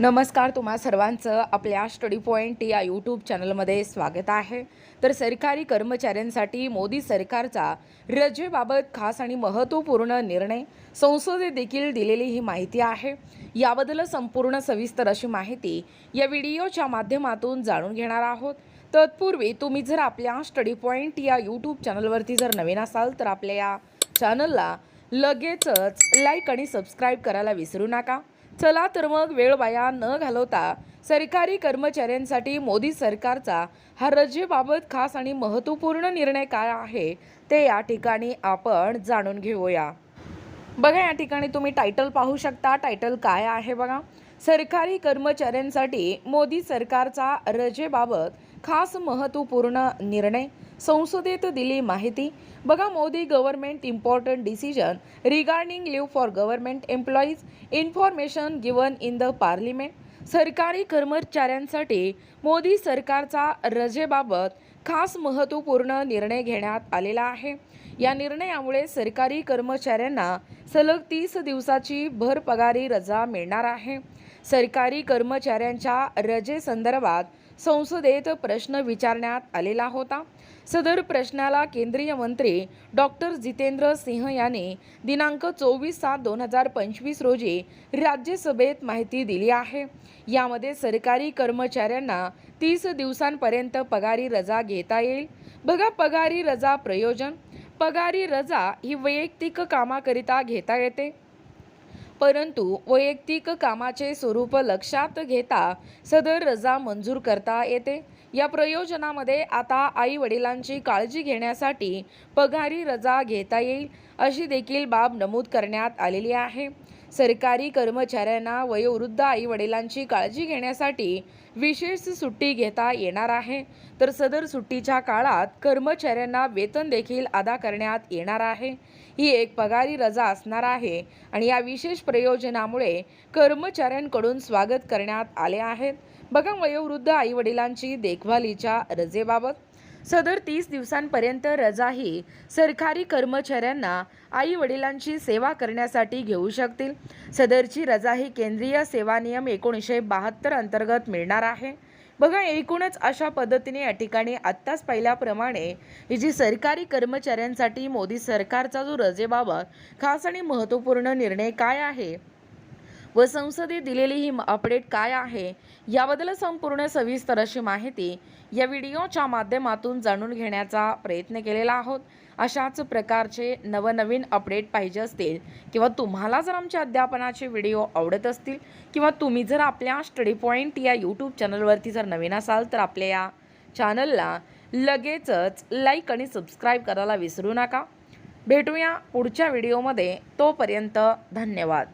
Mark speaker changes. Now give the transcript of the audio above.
Speaker 1: नमस्कार तुम्हा सर्वांचं आपल्या स्टडी पॉईंट या यूट्यूब चॅनलमध्ये स्वागत आहे. तर सरकारी कर्मचाऱ्यांसाठी मोदी सरकारचा रजेबाबत खास आणि महत्त्वपूर्ण निर्णय संसदेत देखील दिलेली ही माहिती आहे. याबद्दल संपूर्ण सविस्तर अशी माहिती या व्हिडिओच्या माध्यमातून जाणून घेणार आहोत. तत्पूर्वी तुम्ही जर आपल्या स्टडी पॉईंट या यूट्यूब चॅनलवरती जर नवीन असाल तर आपल्या या चॅनलला लगेचच लाईक आणि सबस्क्राईब करायला विसरू नका. चला तर मग वेळ वाया न घालवता सरकारी कर्मचाऱ्यांसाठी मोदी सरकारचा हा रजेबाबत खास आणि महत्त्वपूर्ण निर्णय काय आहे ते या ठिकाणी आपण जाणून घेऊया. बघा या ठिकाणी तुम्ही टायटल पाहू शकता. टायटल काय आहे बघा? सरकारी कर्मचाऱ्यांसाठी मोदी सरकारचा रजेबाबत खास महत्त्वपूर्ण निर्णय. संसदेत दिली माहिती. बघा Modi government important decision regarding leave for government employees information given in the parliament. सरकारी कर्मचाऱ्यांसाठी मोदी सरकारचा रजेबाबत खास महत्त्वपूर्ण निर्णय घेण्यात आलेला आहे. या निर्णयामुळे सरकारी कर्मचाऱ्यांना सलग तीस दिवसाची भरपगारी रजा मिळणार आहे. सरकारी कर्मचाऱ्यांच्या रजेसंदर्भात संसदेत प्रश्न विचारण्यात आलेला होता. सदर प्रश्नाला केंद्रीय मंत्री डॉक्टर जितेंद्र सिंह यांनी दिनांक चोवीस सात दोन हजार पंचवीस रोजी राज्यसभेत माहिती दिली आहे. यामध्ये सरकारी कर्मचाऱ्यांना तीस दिवसांपर्यंत पगारी रजा घेता येईल. बघा पगारी रजा प्रयोजन. पगारी रजा ही वैयक्तिक कामाकरिता घेता येते. परंतु वैयक्तिक कामाचे स्वरूप लक्षात घेता सदर रजा मंजूर करता येते. या प्रयोजनामध्ये आता आई वडिलांची काळजी घेण्यासाठी पगारी रजा घेता येईल अशी देखील बाब नमूद करण्यात आलेली आहे. सरकारी कर्मचाऱ्यांना वयोवृद्ध आई वडिलांची काळजी घेण्यासाठी विशेष सुट्टी घेता येणार आहे. तर सदर सुट्टीच्या काळात कर्मचाऱ्यांना वेतन देखील अदा करण्यात येणार आहे. ही एक पगारी रजा असणार आहे आणि या विशेष प्रयोजनामुळे कर्मचाऱ्यांकडून स्वागत करण्यात आले आहेत बघा वयोवृद्ध आई वडिलांची देखभालीच्या रजेबाबत. सदर तीस दिवसांपर्यंत रजा ही सरकारी कर्मचाऱ्यांना आई वडिलांची सेवा करण्यासाठी घेऊ शकतील. सदरची रजा ही केंद्रीय सेवा नियम एकोणीसशे बहात्तर अंतर्गत मिळणार आहे. बघा एकूणच अशा पद्धतीने या ठिकाणी आत्ताच पाहिल्याप्रमाणे ही जी सरकारी कर्मचाऱ्यांसाठी मोदी सरकारचा जो रजेबाबत खास आणि महत्त्वपूर्ण निर्णय काय आहे? व संसदेत दिलेली ही अपडेट काय आहे याबद्दल संपूर्ण सविस्तर अशी माहिती या व्हिडिओच्या माध्यमातून जाणून घेण्याचा प्रयत्न केलेला आहोत. अशाच प्रकारचे नवनवीन अपडेट पाहिजे असतील किंवा तुम्हाला जर आमच्या अध्यापनाचे व्हिडिओ आवडत असतील किंवा तुम्ही जर आपल्या स्टडी पॉईंट या यूट्यूब चॅनलवरती जर नवीन असाल तर आपल्या या चॅनलला लगेचच लाईक आणि सबस्क्राईब करायला विसरू नका. भेटूया पुढच्या व्हिडिओमध्ये. तोपर्यंत धन्यवाद.